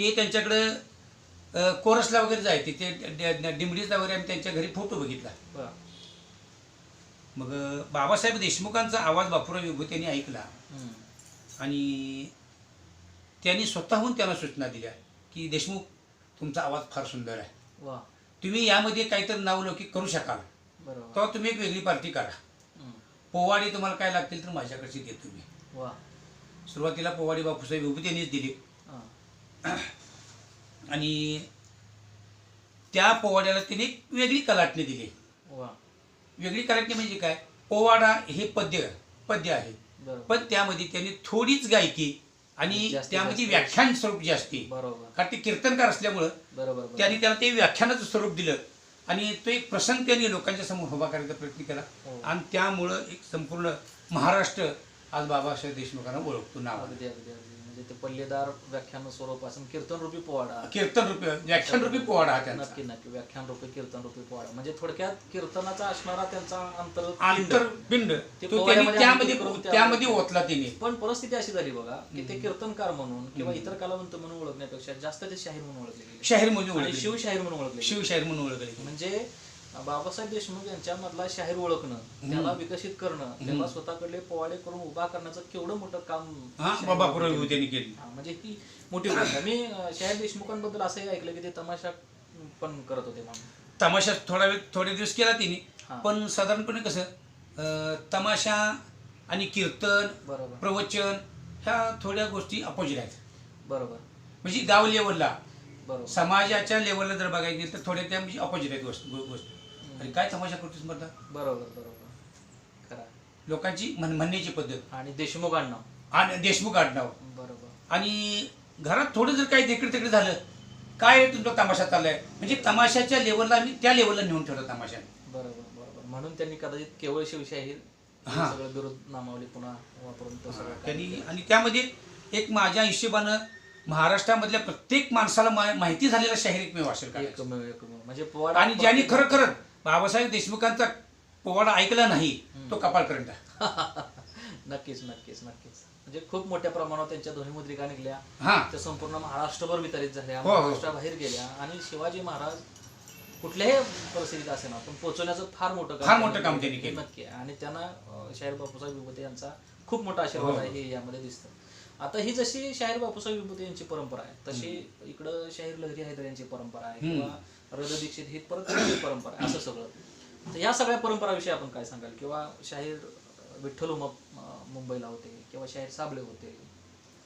ते त्यांच्याकडं कोरसला वगैरे जायचे. ते ड- ड- डिंबडीचा वगैरे आम्ही त्यांच्या घरी फोटो बघितला. मग बाबासाहेब देशमुखांचा आवाज बापूराव विभूतींनी ऐकला. हम्म. आणि त्यांनी स्वतःहून त्यांना सूचना दिल्या की देशमुख तुमचा आवाज फार सुंदर आहे. तुम्ही यामध्ये काहीतरी नावलौकिक करू शकाल. तेव्हा तुम्ही एक वेगळी पार्टी करा. पोवाडी तुम्हाला काय लागतील तर माझ्याकडची देतो मी. वा. सुरुवातीला पोवाडी बापूसाहेब विभूती यांनीच दिली. आणि त्या पोवाड्याला तिने एक वेगळी कलाटणी दिली. वा. वेगळी कलाटणी म्हणजे काय? पोवाडा हे पद्य पद्य आहे. बरोबर. पण त्यामध्ये त्यांनी थोडीच गायकी आणि त्यामध्ये जास्त. व्याख्यान स्वरूप जे असते बरोबर. कारण ते कीर्तनकार असल्यामुळं बरोबर बरोबर. त्यांनी त्याला ते व्याख्यानाचं स्वरूप दिलं आणि तो एक प्रसंग त्यांनी लोकांच्या समोर उभा करायचा प्रयत्न केला. हो. आणि त्यामुळं एक संपूर्ण महाराष्ट्र आज बाबासाहेब देशमुखांना ओळखतो नाव. अगदी अगदी अगदी. म्हणजे ते पल्लेदार व्याख्यान स्वरूप असं कीर्तन रूपी पोवाडा. कीर्तन रूपी व्याख्यान रूपी पोवाडा हा त्यांचा. नक्की नक्की. व्याख्यान रूपी कीर्तन रूपी पोवाडा. म्हणजे थोडक्यात कीर्तनाचा असणारा त्यांचा अंतर आंतरपिंड ते तो पोवाड्यामध्ये त्यांनी त्यामध्ये त्यामध्ये ओतला त्याने पण परिस्थिती अशी झाली बघा की ते कीर्तनकार म्हणून किंवा इतर कलावंत म्हणून ओळखण्यापेक्षा जास्त ते शाहीर म्हणून ओळखले गेले. शाहीर म्हणून आणि ओळखले शिवशाहीर म्हणून ओळखले गेले. शिवशाहीर म्हणून ओळखले म्हणजे बाबासाहेब देशमुख यांच्यामधला शाहीर ओळखणं त्याला विकसित करणं त्याला स्वतःकडले पोवाडे करून उभा करण्याचं केवढं मोठं काम हा शाहीर बाबा लोकांनी पुरवी त्यांनी केली. म्हणजे ही मोठी गोष्ट. मी शाहीर देशमुखांबद्दल असंही ऐकलं की ते तमाशा पण करत होते म्हणून. तमाशा थोडा वेळ थोडे दिवस केला तिने. पण साधारणपणे कसं तमाशा आणि कीर्तन बरोबर. प्रवचन ह्या थोड्या गोष्टी अपोजिट आहेत. बरोबर. म्हणजे गाव लेवलला बरोबर. समाजाच्या लेवलला जर बघायला गेलं तर थोड्या त्या म्हणजे अपोजिट आहेत गोष्ट गोष्ट. आणि काय तमाशा करतोस म्हणता बरोबर बरोबर. खरं आहे. लोकांची म्हण म्हणण्याची पद्धत. आणि देशमुखांना आणि देशमुख आडनाव. बरोबर. आणि घरात थोडं जर काही तिकडे तिकडे झालं काय तुमचा तमाशा चाललाय? म्हणजे तमाशाच्या लेवलला आम्ही त्या लेवलला नेऊन ठेवलं तमाशा बरोबर बरोबर. म्हणून त्यांनी कदाचित केवळ शिवशाहीर हे. सगळं विरोध नामावली पुन्हा वापरून तो सगळं त्यांनी केलं. आणि त्यामध्ये एक माझ्या हिशोबानं महाराष्ट्रामधल्या प्रत्येक माणसाला मा- माहिती झालेला शाहीर एकमेव असेल का? एकमेव एकमेव. म्हणजे आणि ज्यांनी खरं खरं बाबासाहेब देशमुखांचा पोवाडा ऐकला नाही तो कपाळ करंटा नक्कीच नक्कीच नक्कीच. म्हणजे खूप मोठ्या प्रमाणावर त्यांच्या ध्वनी मुद्रिका निघल्या. त्या संपूर्ण महाराष्ट्रभर वितरित झाल्या हो, हो. महाराष्ट्राबाहेर गेल्या. आणि शिवाजी महाराज कुठल्याही परिस्थितीत असे ना पण पोहोचवण्याचं फार मोठं फार मोठं काम त्यांनी केलं. नक्की. आणि त्यांना शाहीर बापूसाहेब विभूते यांचा खूप मोठा आशीर्वाद हो. आहे हे यामध्ये दिसतं. आता ही जशी शाहीर बापूसाहेब विभूते यांची परंपरा आहे तशी इकडं शाहीर लहरी हैदर यांची परंपरा आहे. किंवा रद दीक्षित ही परत परंपरा आहे असं सगळं. तर या सगळ्या परंपराविषयी आपण काय सांगाल? किंवा शाहीर विठ्ठल उमप मुंबईला होते किंवा शाहीर साबळे होते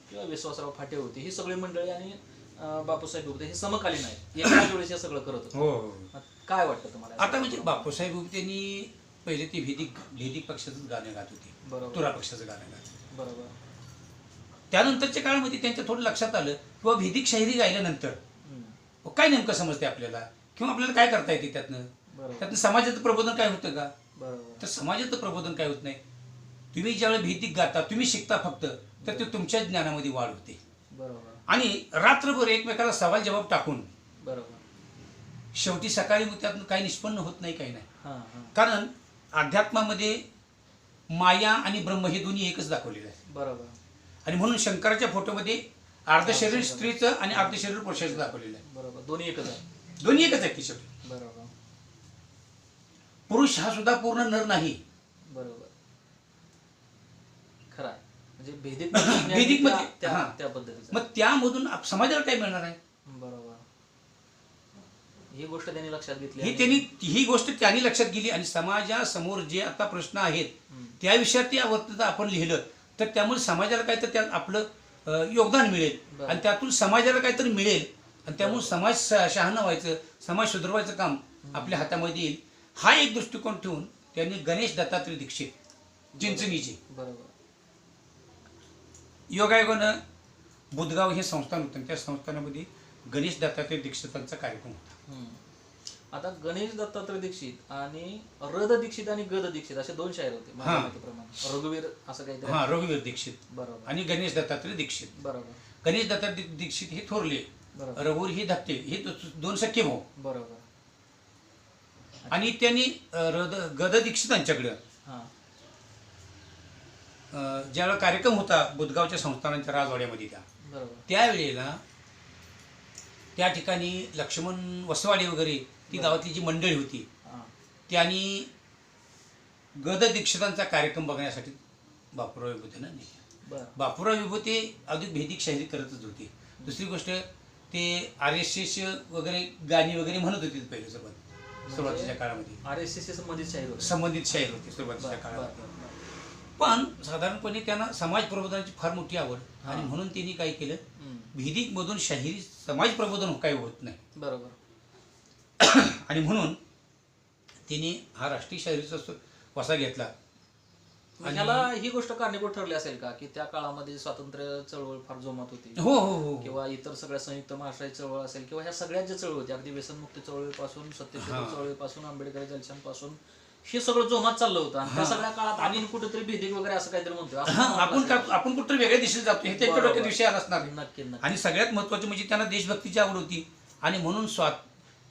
किंवा विश्वासराव फाटे होते ही सगळी मंडळी आणि बापूसाहेब होते हे समकालीन आहेत. एकाच वेळेस हे सगळं करत होते. हो हो. काय वाटतं तुम्हाला आता म्हणजे बापूसाहेब त्यांनी पहिले ते भेदिक भेदिक पक्षाचं गाणं गात होते. बरोबर. तुरा पक्षाचं गाणं गात बरोबर. त्यानंतरच्या काळामध्ये त्यांच्या थोडं लक्षात आलं किंवा भेदिक शाहिरी गायल्यानंतर. काय नेमकं समजते आपल्याला? किंवा आपल्याला काय करता येते त्यातनं? त्यातनं समाजाचं प्रबोधन काय होतं का? तर समाजाचं प्रबोधन काय होत नाही? तुम्ही ज्यावेळी भीतिक गाता तुम्ही शिकता फक्त तर ते तुमच्या ज्ञानामध्ये वाढ होते. बरोबर. आणि रात्रभर एकमेकाला सवाल जबाब टाकून बरोबर. शेवटी सकाळी त्यातून काही निष्पन्न होत नाही काही नाही. कारण अध्यात्मामध्ये माया आणि ब्रह्म हे दोन्ही एकच दाखवलेलं आहे. बरोबर. आणि म्हणून शंकराच्या फोटोमध्ये अर्ध शरीर स्त्रीचं आणि अर्ध शरीर पुरुषाचं दाखवलेलं आहे. दोन्ही एकच आहे. दोन्ही एकच आहे की शेवटी बरोबर. पुरुष हा सुद्धा पूर्ण नर नाही. बरोबर. खरं आहे. म्हणजे भेदिक भेदिक त्या- त्या हां. त्या पद्धतीचं. मग त्यामधून आप- समाजाला काय मिळणार आहे? बरोबर. ही गोष्ट त्यांनी लक्षात घेतली ही आणि- त्यांनी ही गोष्ट त्यांनी लक्षात गेली आणि समाजासमोर जे आता प्रश्न आहेत हम्म. त्या विषयात ते आपण लिहिलं. तर त्यामुळे समाजाला काय तर त्यात आपलं अ, योगदान मिळेल. बरं. आणि त्यातून समाजाला काहीतरी मिळेल. आणि त्यामुळे समाज शहाणं व्हायचं समाज सुधारवायचं काम आपल्या हातामध्ये येईल. हा एक दृष्टिकोन ठेवून त्यांनी गणेश दत्तात्रय दीक्षित चिंचणीचे बरोबर. योगायोगानं बुधगाव हे संस्थान होतं. त्या संस्थानामध्ये गणेश दत्तात्रय दीक्षितांचा कार्यक्रम होता. आता गणेश दत्तात्रय दीक्षित आणि रद दीक्षित आणि गद दीक्षित असे दोन शाहीर होते रघुवीर असं काहीतरी हा रघुवीर दीक्षित बरोबर. आणि गणेश दत्तात्रय दीक्षित. बरोबर. गणेश दत्तात्रय दीक्षित हे थोरले. बरोबर. रघुवीर हे धाकटे हे दो- दोन सख्खे भाऊ. बरोबर. आणि त्यांनी अ, रद गद दीक्षितांच्याकडं हां. अ, ज्यावेळेला कार्यक्रम होता बुधगावच्या संस्थानांच्या राजवाड्यामध्ये त्या. बरोबर. त्यावेळेला त्या ठिकाणी लक्ष्मण वसवाडी वगैरे ती गावातली जी मंडळी होती हा. त्यांनी गद दीक्षितांचा कार्यक्रम बघण्यासाठी बापूराव विभूतींना नेले. बर. बापूराव विभूती अगदी भेदिक शाहिरी करतच होते. दुसरी गोष्ट ते आर एस एस वगैरे गाणी वगैरे म्हणत होते पहिले सुरुवात सुरुवातीच्या काळामध्ये आर एस एसमध्ये शाहीर होते संबंधित शाहीर होते सुरुवातीच्या काळात. पण साधारणपणे त्यांना समाज प्रबोधनाची फार मोठी आवड हा. आणि म्हणून त्यांनी काय केलं. भेदिक मधून शाहिरी समाज प्रबोधन काही होत नाही बरोबर आणि म्हणून तिने हा राष्ट्रीय शाहिरीचा वसा घेतला ह्याला ही गोष्ट कारणीभूत ठरली असेल का? की त्या काळामध्ये स्वातंत्र्य चळवळ फार जोमात होती. हो हो हो. किंवा इतर सगळ्या संयुक्त महाराष्ट्राची चळवळ असेल किंवा ह्या सगळ्या ज्या चळवळ होती अगदी व्यसनमुक्ती चळवळीपासून सत्यशोधक हा. चळवळीपासून आंबेडकरी जलशांपासून हे सगळं जोमात चाललं होतं. आणि त्या. सगळ्या काळात आणि कुठेतरी भेदिक वगैरे असं काहीतरी म्हणावं आपण आपण कुठं वेगळ्या दिशेला जातो हे त्यांच्या. डोक्यात विषय असणार नक्की आणि सगळ्यात महत्वाचं म्हणजे त्यांना देशभक्तीची आवड होती. आणि म्हणून स्वात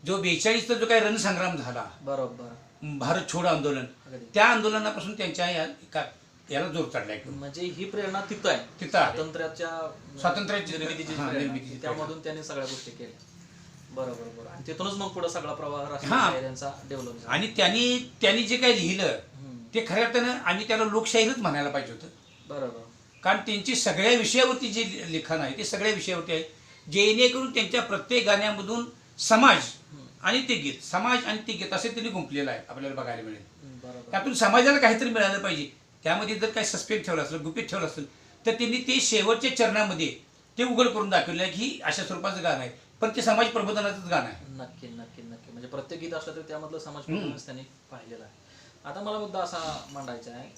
जो बेचाळीसचा जो काही रणसंग्राम झाला बरोबर. भारत छोड आंदोलन. त्या आंदोलनापासून त्यांच्या या का- याला जोर चढला एकदम म्हणजे ही प्रेरणा तिथं आहे तिथं आहे. स्वातंत्र्याच्या स्वातंत्र्याची- निर्मितीची हा, प्रेरणा. निर्मितीची त्यामधून त्यांनी सगळ्या गोष्टी केल्या बरोबर बरोबर आणि तिथूनच मग पुढे सगळा प्रवाह हा. डेव्हलप झाला आणि त्यांनी त्यांनी जे काही लिहिलं हम्म. ते खऱ्या अर्थानं आम्ही त्याला लोकशाहीरच म्हणायला पाहिजे होतं बरोबर कारण त्यांची सगळ्या विषयावरती जे लिखाण आहे ते सगळ्या विषयावरती आहे जेणेकरून त्यांच्या प्रत्येक गाण्यामधून समाज हम्म. आणि ते गीत समाज आणि ते गीत असे त्यांनी गुंपलेलं आहे आपल्याला बघायला मिळेल. त्यातून समाजाला काहीतरी मिळालं पाहिजे. त्यामध्ये जर काही सस्पेंड ठेवलं असेल गुपित ठेवलं असेल तर त्यांनी ते शेवटच्या चरणामध्ये ते उघड करून दाखवलं आहे की ही अशा स्वरूपाचं गाणं आहे. पण ते समाज प्रबोधनाचंच गाणं आहे. नक्की नक्की नक्की. म्हणजे प्रत्येक गीत असलं तर त्यामधलं समाज. प्रबोधनच त्यांनी पाहिलेलं आहे. आता मला मुद्दा असा मांडायचा आहे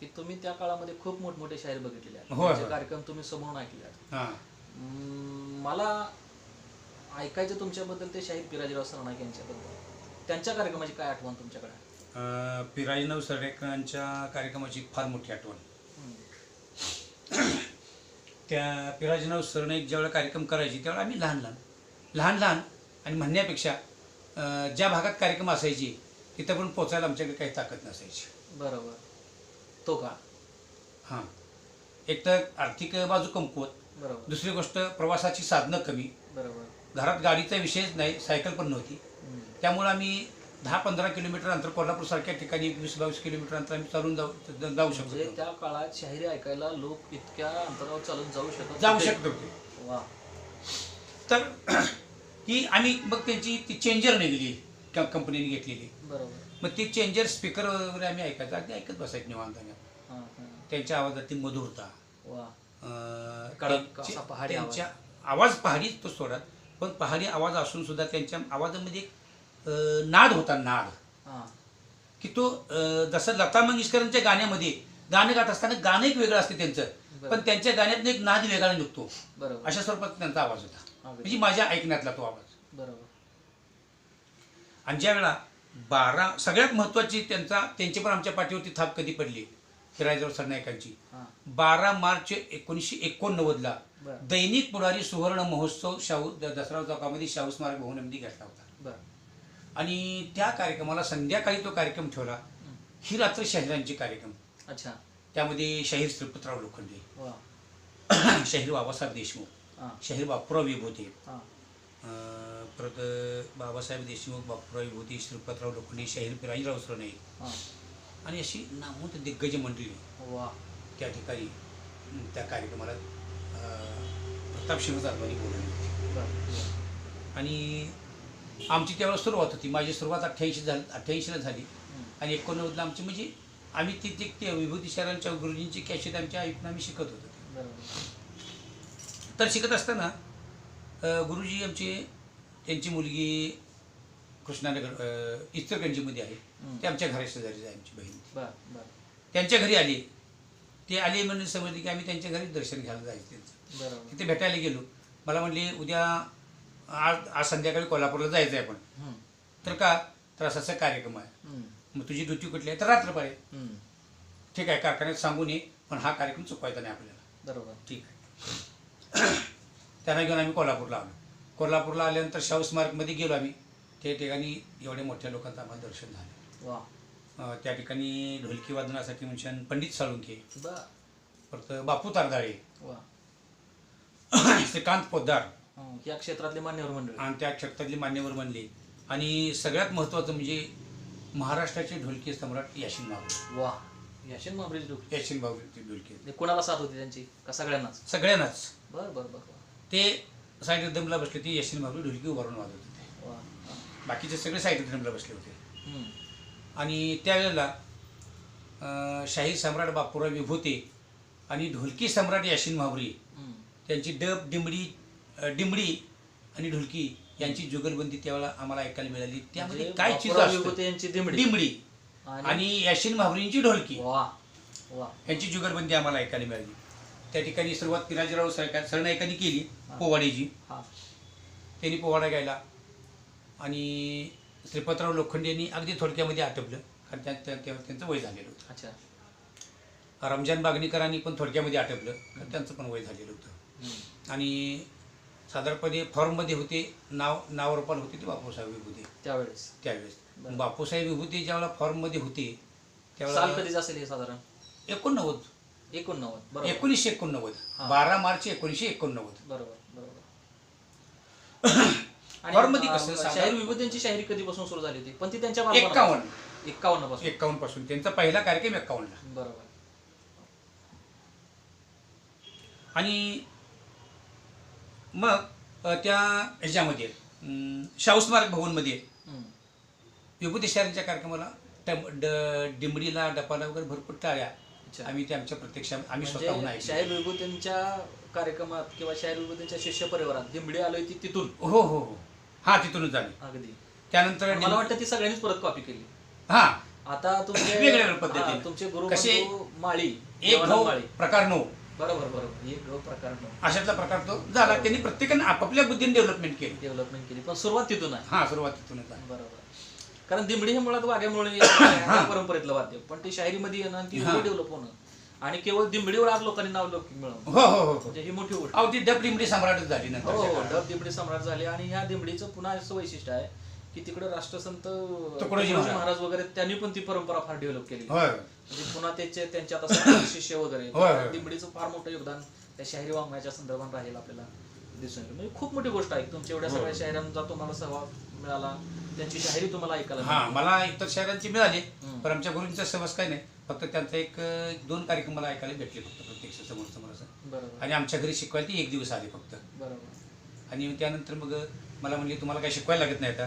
की तुम्ही त्या काळामध्ये खूप मोठमोठे शाहीर बघितलेले आहेत. होय. कार्यक्रम तुम्ही समोरून ऐकले आहेत. मला ऐकायचं तुमच्याबद्दल ते शाहीर पिराजीराव सरनाईक यांच्याबद्दल. त्यांच्या कार्यक्रमाची काय आठवण तुमच्याकडे? आहे? अं, पिराजीनाव सरडेकरांच्या कार्यक्रमाची फार मोठी आठवण. त्या पिराजीनाव सरनाईक ज्यावेळेला कार्यक्रम करायचे त्यावेळेला आम्ही लहान लहान लहान लहान आणि म्हणण्यापेक्षा अं, ज्या भागात कार्यक्रम असायचे तिथं पण पोचायला आमच्याकडे काही ताकद नसायची. बरोबर. तो का? हां. एक तर आर्थिक बाजू कमकुवत. बरोबर. दुसरी गोष्ट प्रवासाची साधनं कमी. बरोबर. घरात गाडीचा विषयच नाही सायकल पण नव्हती. त्यामुळे आम्ही दहा पंधरा किलोमीटर अंतर कोल्हापूरसारख्या ठिकाणी वीस बावीस किलोमीटर अंतर आम्ही चालून जाऊ जाऊ म्हणजे शकतो त्या काळात शाहिरी ऐकायला लोक इतक्या अंतरावर चालून जाऊ शकत जाऊ होते. शकत वा. तर ही आम्ही मग त्यांची ती चेंजर निघली क- कंपनीने घेतलेली. बरोबर. मग ती चेंजर स्पीकर वगैरे आम्ही ऐकायचं अगदी ऐकत बसायचं निवांताने हा हा. त्यांच्या आवाजातील मधुरता. वा. कडक असा पहाडी आवाज. त्यांच्या आवाज. पहाडीच तो सोडा पण पहाडी आवाज असून सुद्धा त्यांच्या आवाजामध्ये एक अं, नाद होता नाद. हा. की तो अं, जसं लता मंगेशकरांच्या गाण्यामध्ये गाणं गात असताना गाणं एक वेगळं असते त्यांचं बरं. पण त्यांच्या गाण्यातनं एक नाद वेगळा निघतो. बरोबर. अशा स्वरूपात त्यांचा आवाज होता. म्हणजे माझ्या ऐकण्यातला तो आवाज. बरोबर. आणि ज्या वेळा बारा सगळ्यात महत्त्वाची त्यांचा त्यांची पण आमच्या पाठीवरती थाप कधी पडली? फिरायजवळ सरनाईकांची हा. बारा मार्च एकोणीसशे एकोणनव्वदला दैनिक पुढारी सुवर्ण महोत्सव शाहू दसरा चौकामध्ये शाहू स्मारक भवनामध्ये घेतला होता. बरं. आणि त्या कार्यक्रमाला संध्याकाळी तो कार्यक्रम ठेवला. ही. रात्र शाहिरांचे कार्यक्रम. अच्छा. त्यामध्ये शाहीर श्रीपतराव लोखंडे शाहीर बाबासाहेब देशमुख शाहीर बापूराव विभूते परत बाबासाहेब देशमुख बापूराव विभूती श्रीपतराव लोखंडे शाहीर पिराजीराव सरणे. हा. आणि अशी नामवंत दिग्गज मंडळी त्या ठिकाणी त्या कार्यक्रमाला अं, प्रतापसिंह जाधवानी बोलवले बरं आणि आमची त्यावेळेला सुरुवात होती. माझी सुरुवात अठ्ठ्याऐंशी झाली अठ्ठ्याऐंशीला झाली. आणि एकोणनव्वदला आमची म्हणजे आम्ही ती ती विभूती शहरांच्या गुरुजींची कॅशेट आमच्या ऐकून आम्ही शिकत होतो. तर शिकत असताना गुरुजी आमचे त्यांची मुलगी कृष्णानगर अ, इचलकरंजीमध्ये आहे. ते आमच्या घरा शेजारीच आहे आमची बहीण. त्यांच्या घरी आली. ते आले म्हणून समजले की आम्ही त्यांच्या घरी दर्शन घ्यायला जायचं त्यांचं. बरोबर. तिथे भेटायला गेलो. मला म्हणले उद्या आज आज संध्याकाळी कोल्हापूरला जायचं आहे आपण. तर का? तर असा असा कार्यक्रम आहे. मग तुझी ड्युटी कुठली आहे? तर रात्रपाळी. ठीक आहे कारखान्यात सांगून ये पण हा कार्यक्रम चुकवायचा नाही आपल्याला. बरोबर. ठीक आहे. त्यांना घेऊन आम्ही कोल्हापूरला आलो. कोल्हापूरला आल्यानंतर शाहू स्मारकमध्ये गेलो आम्ही. त्या ठिकाणी एवढ्या मोठ्या लोकांचं आम्हाला दर्शन झालं. वा. अं, त्या ठिकाणी ढोलकी वादनासाठी म्हणजे पंडित साळुंखे. बर परत बापू तारदाळे. वा. श्रीकांत पोद्दार. हं. या क्षेत्रातले मान्यवर मंडळी. आणि त्या क्षेत्रातली मान्यवर बनले. आणि सगळ्यात महत्त्वाचं म्हणजे महाराष्ट्राचे ढोलकी सम्राट याशिन बाबू वा. याशिन महाबळीच डोके याशिन बाबूचे ढोलकी. ते कोणाला साथ होती त्यांची? का सगळ्यांनाच? सगळ्यांनाच. बर बर बर बर. ते साईड रिदमला बसले ते यशिन बाबू ढोलकी उभारून वाजवत होते. वा. बाकीचे सगळे साईड रिदमला बसले होते. आणि त्यावेळेला शाही सम्राट बापूराव विभूते आणि ढोलकी सम्राट याशिन महाबरी हम्म. त्यांची डब डिंबडी अं, डिंबडी आणि ढोलकी यांची जुगलबंदी त्यावेळेला आम्हाला ऐकायला मिळाली. त्यामध्ये म्हणजे काय चीज यांची दिमडी डिंबडी आणि? याशिन महाबरींची ढोलकी. यांची जुगलबंदी आम्हाला ऐकायला मिळाली. त्या ठिकाणी सुरुवात पिराजीराव सरकार सरनाईकांनी केली पोवाड्याची हा. त्यांनी पोवाडा गायला आणि श्रीपतराव लोखंडे यांनी अगदी थोडक्यामध्ये आटपलं. कारण त्या त्या- त्यांचं वय झालेलं होतं. अच्छा. रमजान बागणीकरांनी पण थोडक्यामध्ये आटपलं. कारण त्यांचं पण वय झालेलं होतं. हम्म. आणि साधारणपणे फॉर्ममध्ये होते नाव नावरूपाला होते ते बापूसाहेब विभूते. त्यावेळेस. त्यावेळेस. बरं. बापूसाहेब विभूते ज्यावेळेला फॉर्ममध्ये होते साल त्यावेळेला कधीच असेल हे साधारण? एकोणनव्वद. एकोणनव्वद. बरोबर. एकोणीसशे एकोणनव्वद. हा. बारा मार्च एकोणीसशे एकोणनव्वद. बरोबर बरोबर. अं, कसं सांगा? शाहीर विभूतींची शाहिरी कधीपासून सुरू झाली होती? पण ती त्यांच्या एक्कावन्न. एक्कावन्नपासून. एक्कावन्नपासून. त्यांचा पहिला कार्यक्रम एक्कावन्नला. बरोबर. आणि मग अ, त्या ह्याच्यामध्ये अं, शाहू स्मारक भवनमध्ये हम्म. विभूती शहरांच्या कार्यक्रमाला टम ड डिंबडीला डपाला वगैरे भरपूर टाळ्या अच्छा. आम्ही ते आमच्या प्रत्यक्ष आम्ही स्वतःहून म्हणजे ऐकलं शाहीर विभूतींच्या कार्यक्रमात किंवा शाहीर विभूतींच्या शिष्य परिवारात दिमडी आलोय ती तिथून? हो हो हो. हा तिथूनच झाली. अगदी. त्यानंतर मला वाटतं ती सगळ्यांनीच परत कॉपी केली. हा. आता तुमचे वेगळ्या वेगळ्या पद्धतीने. हा, तुमचे गुरु कसे? बंधू माळी एक देवानंद भाऊ माळी. प्रकार नऊ. बरोबर बरोबर. एक गौ प्रकार अशातला प्रकार तो झाला. त्यांनी प्रत्येकाने आपापल्या बुद्धीने डेव्हलपमेंट केली. डेव्हलपमेंट केली. पण सुरुवात तिथून आहे. हा सुरुवात तिथूनच बरोबर. कारण दिमडी हे मुळात वाघ्यामुळे या परंपरेतलं वाद्य. पण ते शायरीमध्ये येणं आणि ती हा. डेव्हलप होणं. आणि केवळ दिमडीवर आज लोकांनी नाव लौकिक मिळवणं हो हो हो म्हणजे ही मोठी गोष्ट. अहो ती डब डिंबडी सम्राटच झाली हो नंतर. हो डब दिमडी सम्राट झाले आणि ह्या दिमडीचं पुन्हा असं वैशिष्ट्य आहे की तिकडे राष्ट्रसंत तुकडोजी महाराज. महाराज वगैरे त्यांनी पण ती परंपरा फार डेव्हलप केली. होय. म्हणजे पुन्हा त्याचे त्यांच्या शिष्य वगैरे. होय, होय. दिमडीचं फार मोठं योगदान त्या शाहिरी वाङ्मयाच्या संदर्भात राहील आपल्याला दिसून येईल. म्हणजे खूप मोठी गोष्ट आहे. तुमच्या एवढ्या. सगळ्या शाहिरांचा तुम्हाला सहभाग मिळाला. त्यांची शाहिरी तुम्हाला ऐकायला हा मिळाली. मला इतर शहरांची मिळाली हम्म. पण आमच्या गुरूंचा सहवास काही नाही. फक्त त्यांचा एक दोन कार्यक्रम मला ऐकायला भेटले फक्त प्रत्यक्ष समोर समोर असं. बरोबर. आणि आमच्या घरी शिकवायला ती एक दिवस आले फक्त. बरोबर. आणि त्यानंतर मग मला म्हणले तुम्हाला काही शिकवायला लागत नाही आता.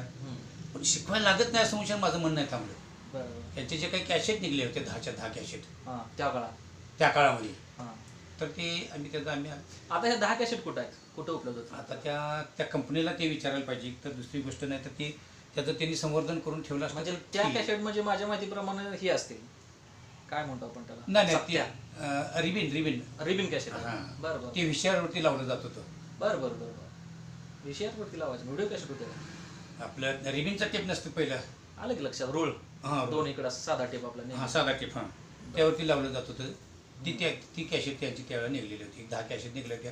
पण शिकवायला लागत नाही असं म्हणजे माझं म्हणणं आहे थांबलं बरोबर. त्यांचे जे काही कॅशेट निघले होते दहाच्या दहा कॅशेट. हा त्या काळात. त्या काळामध्ये. हा. तर ते आम्ही त्याचा आम्ही आता ह्या दहा कॅसेट कुठं आहेत? कुठं उपलब्ध होतात? आता त्या त्या कंपनीला ते विचारायला पाहिजे. तर दुसरी गोष्ट नाही तर ते त्याचं त्यांनी संवर्धन करून ठेवलं असतं म्हणजे त्या. कॅसेट म्हणजे माझ्या माहितीप्रमाणे ही असतील. काय म्हणतो आपण त्याला? नाही नाही सत्या. ते अं, रिबिन रिबिन. रिबिन कॅसेट हा. बरं बरं. ते विषयावरती लावलं जात होतं. बरं बरं बरं बरं. विषयावरती लावायचं. व्हिडिओ कॅसेट होते का? आपलं रिबिनचा टेप नसतं पहिलं. आलं की लक्षात? रोळ हा दोन इकडं साधा टेप आपला हा नेहमी. साधा टेप हा. त्यावरती लावलं जात होतं. ती त्या ती कॅशेट त्यांची त्यावेळेला निघलेली होती. दहा कॅशेट निघल्या त्या